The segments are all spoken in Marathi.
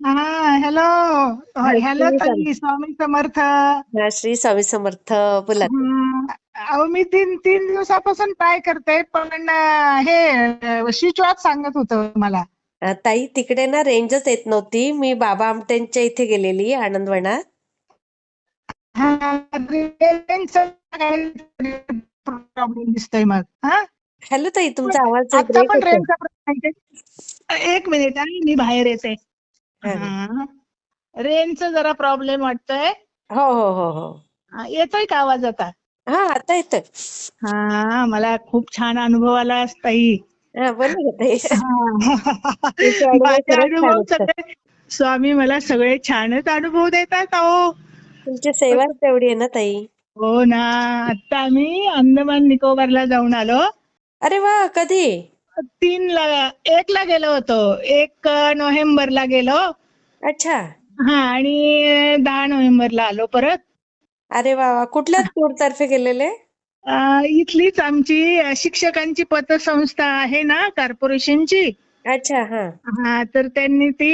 हा हॅलो हॅलो ताई स्वामी समर्थ. श्री स्वामी समर्थ बोला अहो मी तीन तीन दिवसापासून ट्राय करते पण हे ऑफ सांगत होतं मला. ताई तिकडे ना रेंजच येत नव्हती. मी बाबा आमटेंच्या इथे गेलेली आनंदवनात. प्रॉब्लेम दिसतोय मग हा? हॅलो ताई तुमचा आवाज एक मिनिट मी बाहेर येते. रेंजचा जरा प्रॉब्लेम वाटतोय. हो हो हो हो. येतोय का आवाज आता? हा आता येतोय. हा मला खूप छान अनुभव आला ताई. अनुभव. सगळे स्वामी मला सगळे छानच अनुभव देतात अहो. तुमची सेवाच तेवढी आहे ना ताई? हो ना आता आम्ही अंदमान निकोबारला जाऊन आलो. अरे वा कधी? तीन ला एक ला गेलो होतो. एक नोव्हेंबरला गेलो. अच्छा. हा आणि दहा नोव्हेंबरला आलो परत. अरे वा वा. कुठल्या टूर तर्फे गेलेले? इथलीच आमची शिक्षकांची पतसंस्था आहे ना कॉर्पोरेशनची. अच्छा हा. हा तर त्यांनी ती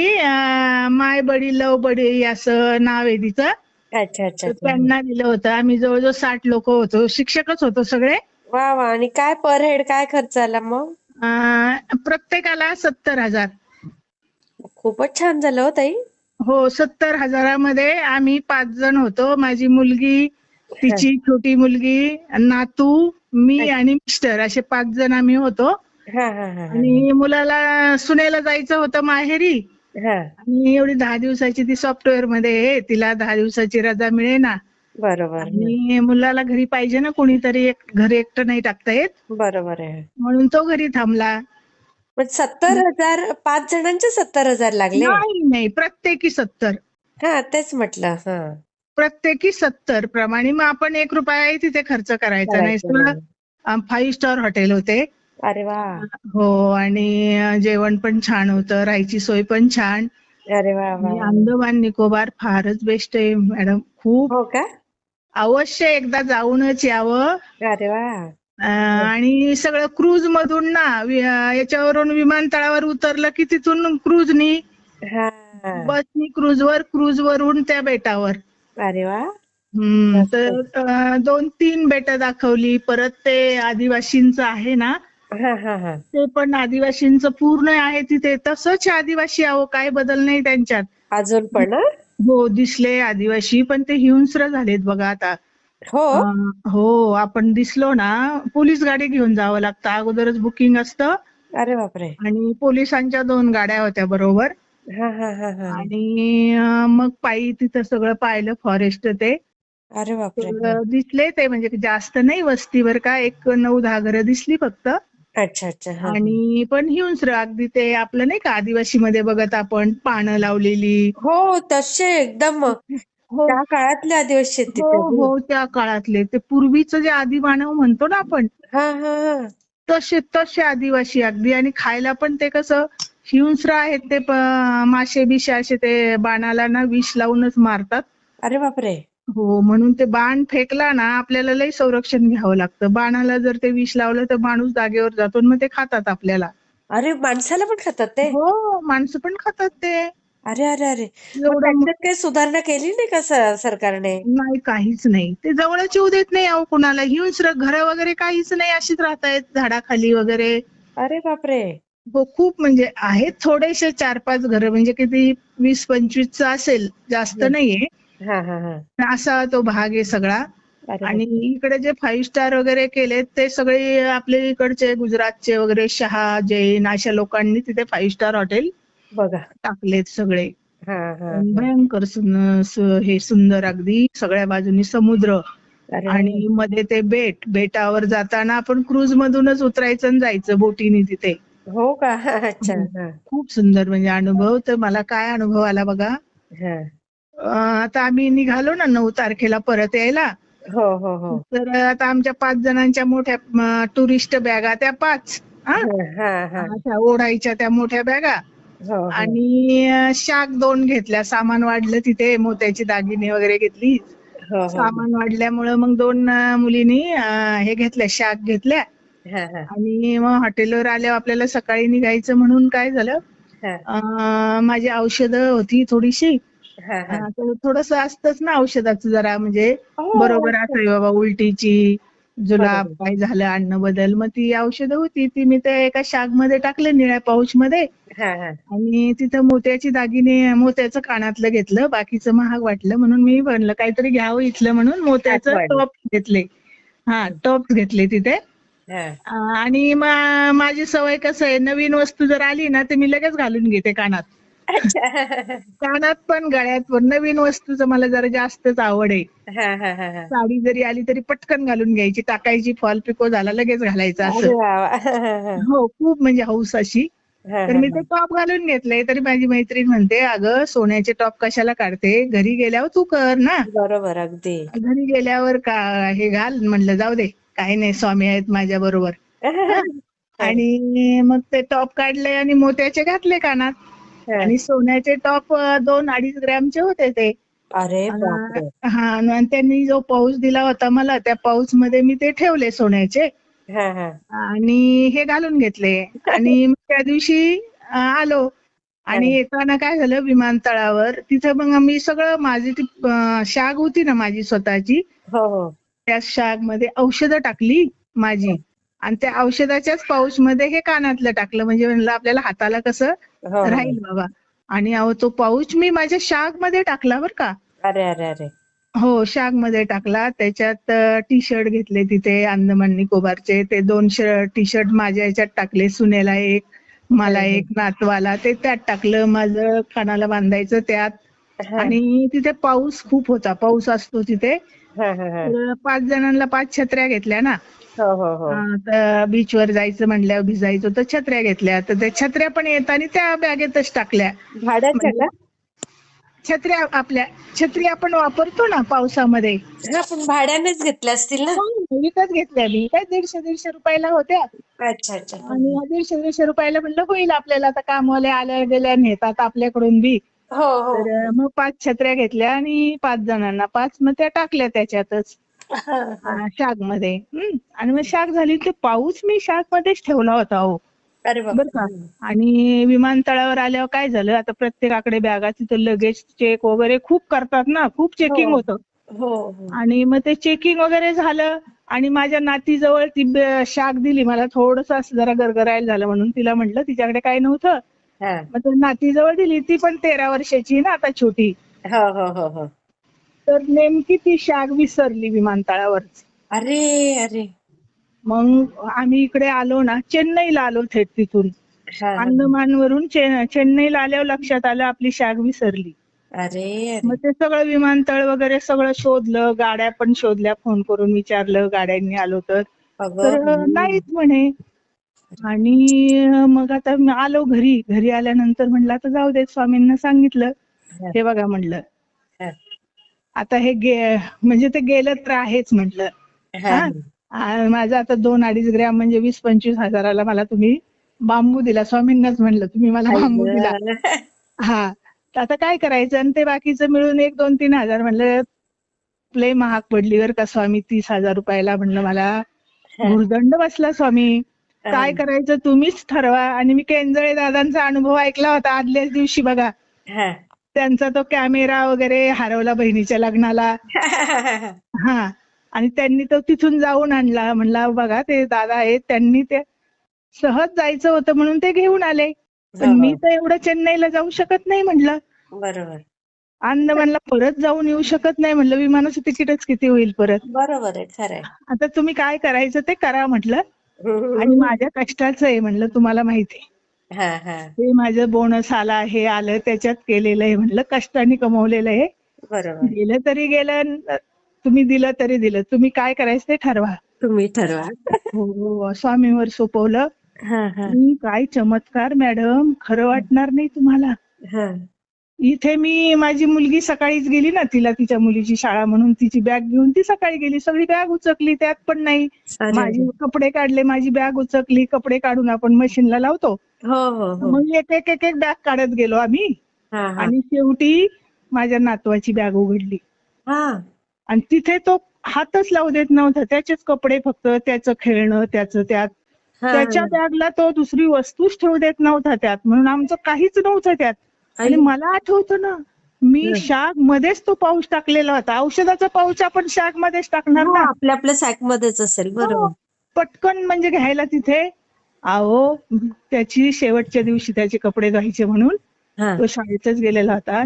माय बडी लव बडी असं नाव आहे तिचं. अच्छा अच्छा. त्यांना दिलं होतं. आम्ही जवळजवळ साठ लोक होतो. शिक्षकच होतो सगळे. वा वा. आणि काय पर हेड काय खर्च आला मग? प्रत्येकाला सत्तर हजार. खूपच छान झालं हो ताई. हो सत्तर हजारामध्ये आम्ही पाच जण होतो. माझी मुलगी तिची छोटी मुलगी नातू मी आणि मिस्टर असे पाच जण आम्ही होतो. आणि मुलाला सुनेला जायचं होतं माहेरी. आणि एवढी दहा दिवसाची ती सॉफ्टवेअरमध्ये तिला दहा दिवसाची रजा मिळेना. बरोबर आणि मुलाला घरी पाहिजे ना कोणीतरी एक घरी एकटं नाही टाकता येत. बरोबर आहे. म्हणून तो घरी थांबला. सत्तर हजार पाच जणांचे सत्तर हजार लागले? नाही नाही प्रत्येकी सत्तर. हा तेच म्हटलं हा. प्रत्येकी सत्तर प्रमाणे मग आपण एक रुपयाही तिथे खर्च करायचा नाही. सगळं फाईव्ह स्टार हॉटेल होते. अरे वा. हो आणि जेवण पण छान होतं राहायची सोय पण छान. अरे वा अंदमान निकोबार फारच बेस्ट आहे मॅडम. खूप हो का? अवश्य एकदा जाऊनच यावं. अरे वा. आणि सगळं क्रूज मधून ना याच्यावरून विमानतळावर उतरलं की तिथून क्रूजनी हा. बसनी क्रूजवर क्रूज वरून त्या बेटावर. अरे वा. तर दोन तीन बेट दाखवली. परत ते आदिवासींचं आहे ना हा हा हा. ते पण आदिवासींचं पूर्ण आहे तिथे. तसंच आदिवासी आहो काय बदल नाही त्यांच्यात. अजून पण हं? दिसले आदिवासी पण ते हिंस्र झालेत बघा आता. हो? अं, हो आपण दिसलो ना पोलीस गाडी घेऊन जावं लागतं. अगोदरच बुकिंग असतं. अरे बापरे. आणि पोलिसांच्या दोन गाड्या होत्या बरोबर. हा हा हा हा. आणि अं, मग पायी तिथं सगळं पाहिलं फॉरेस्ट ते. अरे बापरे. तर दिसले ते म्हणजे जास्त नाही वस्तीवर का एक नऊ दहा घरं दिसली फक्त. अच्छा अच्छा. हा आणि पण हिंस्र अगदी ते आपलं नाही का आदिवासी मध्ये बघत आपण पानं लावलेली. हो तसे एकदम. हो. त्या काळातले आदिवासी आहेत हो तिथे. हो त्या काळातले. ते पूर्वीचं जे आदिमानव म्हणतो ना आपण हा हा हा. तसे तसे आदिवासी अगदी. आणि खायला पण ते कसं हिंस्र आहेत ते प- मासे बिशे असे ते बाणाला ना विष लावूनच मारतात. अरे बापरे. हो म्हणून ते बाण फेकला ना आपल्याला लई संरक्षण घ्यावं लागतं. बाणाला जर ते विष लावलं तर माणूस जागेवर जातो आणि मग ते खातात आपल्याला. अरे माणसाला पण खातात ते? हो माणसं पण खातात ते. अरे अरे अरे. मग एवढं त्याच्यात काही सुधारणा केली नाही का स- सरकारने? नाही काहीच नाही. ते जवळच येऊ देत नाही अहो कुणाला. हिंस्र घरं वगैरे काहीच नाही अशीच राहतायत झाडाखाली वगैरे. अरे बापरे. हो खूप म्हणजे आहेत थोडेसे चार पाच घरं. म्हणजे किती वीस पंचवीसचं असेल जास्त. नाहीये. असा तो भाग आहे सगळा. आणि इकडे जे फाईव्ह स्टार वगैरे केलेत ते सगळे आपले इकडचे गुजरातचे वगैरे शहा जैन अशा लोकांनी तिथे फाईव्ह स्टार हॉटेल बघा. टाकलेत सगळे. हा हा भयंकर हे सुंदर अगदी सगळ्या बाजूनी समुद्र. आणि मध्ये ते बेट बेटावर जाताना आपण क्रूज मधूनच उतरायचं आणि जायचं बोटीने तिथे. हो का? अच्छा खूप सुंदर म्हणजे अनुभव. तर मला काय अनुभव आला बघा? आता आम्ही निघालो ना नऊ तारखेला परत यायला. हो हो हो. तर आता आमच्या पाच जणांच्या मोठ्या टुरिस्ट बॅगा त्या पाच हा? ओढायच्या त्या मोठ्या बॅगा. आणि शाक दोन घेतल्या. सामान वाढलं तिथे मोत्याची दागिने वगैरे घेतली. सामान वाढल्यामुळं मग दोन मुलींनी हे घेतल्या शाक घेतल्या. आणि मग हॉटेलवर आल्यावर आपल्याला सकाळी निघायचं म्हणून काय झालं? माझी औषधं होती थोडीशी. थोडस असतंच ना औषधाचं जरा म्हणजे हो, बरोबर असं बाबा उलटीची जुलाब. काय झालं अन्न बदल मग ती औषधं होती ती मी त्या एका शागमध्ये टाकले निळ्या पाऊच मध्ये. आणि तिथं मोत्याची दागिने मोत्याचं कानातलं घेतलं बाकीचं महाग वाटलं म्हणून मी म्हणलं काहीतरी घ्यावं इथलं म्हणून मोत्याचं. टॉप घेतले हा टॉप घेतले तिथे आणि माझी सवय कसं आहे नवीन वस्तू जर आली ना तर मी लगेच घालून घेते कानात. कानात पण गळ्यात पण नवीन वस्तूचं मला जरा जास्तच आवड आहे. हा, हा, हा, हा. साडी जरी आली तरी पटकन घालून घ्यायची. टाकायची फॉल पिको झाला लगेच घालायचं असं. हा, खूप म्हणजे हौस अशी. तर मी ते टॉप घालून घेतले तरी माझी मैत्रीण म्हणते अगं सोन्याचे टॉप कशाला काढते? घरी गेल्यावर तू कर ना. बरोबर अगदी. घरी गेल्यावर का हे घाल म्हणलं जाऊ दे काही नाही स्वामी आहेत माझ्या बरोबर. आणि मग ते टॉप काढले आणि मोत्याचे घातले कानात. आणि सोन्याचे टॉप दोन अडीच ग्रॅमचे होते ते. अरे हा आणि त्यांनी जो पाऊस दिला होता मला त्या पाऊसमध्ये मी ते ठेवले सोन्याचे. हा हा. आणि हे घालून घेतले. आणि त्या दिवशी आलो. आणि येताना काय झालं विमानतळावर तिथं मग मी सगळं माझी ती शाग होती ना माझी स्वतःची हो हो. त्या शागमध्ये औषधं टाकली माझी. आणि त्या औषधाच्याच पाऊच मध्ये हे कानातलं टाकलं. म्हणजे म्हणलं आपल्याला हाताला कसं हो, हो. राहील बाबा. आणि अहो तो पाऊच मी माझ्या शागमध्ये टाकला बर का. अरे अरे अरे. हो शागमध्ये टाकला. त्याच्यात टी शर्ट घेतले तिथे अंदमान निकोबारचे. ते दोन टी शर्ट माझ्या याच्यात टाकले. सुनेला एक मला. एक नातवाला. ते त्यात टाकलं. माझं कानाला बांधायचं त्यात. आणि तिथे पाऊस खूप होता. पाऊस असतो तिथे. तर पाच जणांना पाच छत्र्या घेतल्या ना. हो हो हो. तर बीचवर जायचं म्हणल्यावर भिजायचं तर छत्र्या घेतल्या. तर त्या छत्र्या पण येताना त्या बॅगेतच टाकल्या. का छत्र्या आपल्या छत्री आपण वापरतो ना पावसामध्ये. पण भाड्यानेच घेतल्या असतील ना? विकत घेतल्या मी. काय दीडशे दीडशे रुपयाला होत्या. अच्छा अच्छा. आणि दीडशे दीडशे रुपयाला म्हणलं होईल आपल्याला. आता कामवाले आल्या गेल्या नेतात आपल्याकडून बी. हो हो. तर मग पाच छत्र्या घेतल्या आणि पाच जणांना पाच मग त्या टाकल्या त्याच्यातच. शागमध्ये. आणि मग शाग झाली ते पाऊस मी शाग मध्येच ठेवला होता हो. बरं का. आणि विमानतळावर आल्यावर काय झालं? आता प्रत्येकाकडे बॅगा तिथं लगेज चेक वगैरे खूप करतात ना. खूप चेकिंग हो. होतं. हो हो. आणि मग ते चेकिंग वगैरे झालं आणि माझ्या नातीजवळ ती शाक दिली. मला थोडस असं जरा गरगरायला झालं म्हणून तिला म्हटलं तिच्याकडे काही नव्हतं? मग नातीजवळ दिली ती पण तेरा वर्षाची ना आता छोटी. हो हो हो तर नेमकी ती शाक विसरली विमानतळावर अरे अरे. मग आम्ही इकडे आलो ना चेन्नईला आलो थेट तिथून. अंदमानवरून चे- चेन्नईला आल्यावर लक्षात आलं आपली शाग विसरली. अरे मग ते सगळं विमानतळ वगैरे सगळं शोधलं गाड्या पण शोधल्या फोन करून विचारलं गाड्यांनी आलो तर. नाहीच म्हणे. आणि मग आता मी आलो घरी घरी आल्यानंतर म्हणलं आता जाऊ दे स्वामींना सांगितलं. हे. बघा म्हणलं. आता हे गे म्हणजे ते गेलं तर आहेच म्हटलं. माझं आता दोन अडीच ग्रॅम म्हणजे वीस पंचवीस हजाराला मला तुम्ही बांबू दिला. स्वामींनाच म्हणलं तुम्ही मला बांबू दिला. हा. तर आता काय करायचं? आणि ते बाकीचं मिळून एक दोन तीन हजार म्हणलं लय महाग पडली बरं का स्वामी. तीस हजार रुपयाला म्हणलं मला. भुर्दंड बसला स्वामी. काय करायचं तुम्हीच ठरवा. आणि मी केंजळे दादांचा अनुभव ऐकला होता आदल्याच दिवशी बघा. त्यांचा तो कॅमेरा वगैरे हरवला बहिणीच्या लग्नाला. हा. आणि त्यांनी तो तिथून जाऊन आणला. म्हणला बघा ते दादा आहेत. त्यांनी ते सहज जायचं होतं म्हणून ते घेऊन आले. पण हो, मी हो. तर एवढं चेन्नईला जाऊ शकत नाही म्हटलं बरोबर. अंदमानला परत जाऊन येऊ शकत नाही. म्हणलं विमानाचं तिकीटच किती होईल परत? बरोबर आहे. आता तुम्ही काय करायचं ते करा म्हटलं. आणि माझ्या कष्टाचं आहे म्हणलं तुम्हाला माहिती आहे. हा हा. हे माझं बोनस आला हे आलं त्याच्यात केलेलं आहे म्हणलं कष्टाने कमवलेलं आहे. बरोबर. गेलं तरी गेलं तुम्ही दिलं तरी दिलं. तुम्ही काय करायचं ते ठरवा. तुम्ही ठरवा. हो हो स्वामीवर सोपवलं. हा हा. आणि काय चमत्कार मॅडम खरं वाटणार नाही तुम्हाला. इथे मी माझी मुलगी सकाळीच गेली ना तिला तिच्या मुलीची शाळा म्हणून तिची बॅग घेऊन ती सकाळी गेली. सगळी बॅग उचकली त्यात पण नाही. माझी कपडे काढले माझी बॅग उचकली कपडे काढून आपण मशीनला लावतो. हो हो हो. मग एक एक एक एक बॅग काढत गेलो आम्ही. आणि शेवटी माझ्या नातवाची बॅग उघडली. हा. आणि तिथे तो हातच लावू देत नव्हता. त्याचेच कपडे फक्त त्याचं खेळणं त्याचं त्यात. त्याच्या बॅगला तो दुसरी वस्तूच ठेवू देत नव्हता त्यात. म्हणून आमचं काहीच नव्हतं त्यात. आणि मला आठवतं ना मी. शाक मध्येच तो पाऊच टाकलेला होता. औषधाचा पाऊच आपण शाक मध्येच टाकणार हो, ना. आपल्या आपल्या सॅक मध्येच असेल हो. बरोबर. पटकन म्हणजे घ्यायला तिथे अहो त्याची शेवटच्या दिवशी त्याचे कपडे धुवायचे म्हणून तो शाळेतच गेलेला होता.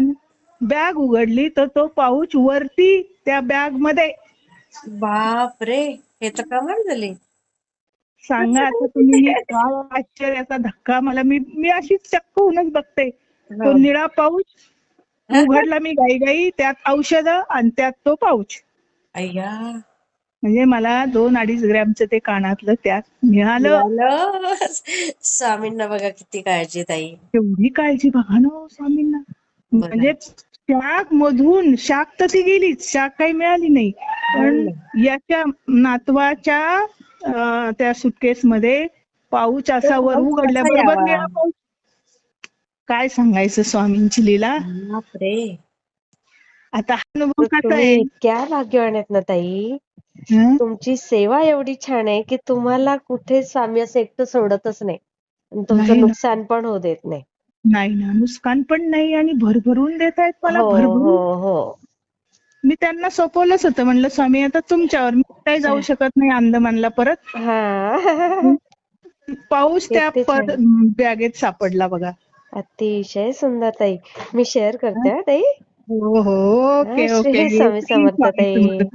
बॅग उघडली तर तो पाऊच वरती त्या बॅगमध्ये. बाप रे हे तर कमाल झाली. सांगा आता तुम्ही आश्चर्याचा धक्का मला मी मी अशीच चक्क होऊनच बघते. तो हो. निळा पाऊच उघडला मी गाई गाई त्यात औषध आणि त्यात तो पाऊच अय्या म्हणजे मला दोन अडीच ग्रॅमचं ते कानातलं त्यात मिळालं. स्वामींना बघा किती काळजी ताई एवढी काळजी बघा ना हो स्वामींना. म्हणजे शाक मधून शाक तर ती गेलीच शाक काही मिळाली नाही पण याच्या नातवाच्या त्या सुटकेस मध्ये पाऊच असा वर उघडल्याबरोबर? निळा पाऊच काय सांगायचं स्वामींची लीला? बाप रे आता हा अनुभव कसा तुम्ही आहे? इतक्या भाग्यवान आहेत ना ताई. हं? तुमची सेवा एवढी छान आहे की तुम्हाला कुठे स्वामी असं एकटं सोडतच नाही. आणि तुमचं ना. नुकसान पण होऊ देत नाही. नाही ना नुकसान पण नाही आणि भरभरून देत आहेत मला हो भरभरून. हो हो. मी त्यांना सोपवलंच होतं. म्हणलं स्वामी आता तुमच्यावर मी काही जाऊ शकत नाही अंदमानला परत. हा. पाऊस त्या किती पर- बॅगेत सापडला बघा. अतिशय सुंदर ताई. मी शेअर करते हा ताई. हो हो. ओके श्री ओके स्वामी समर्थ ताई.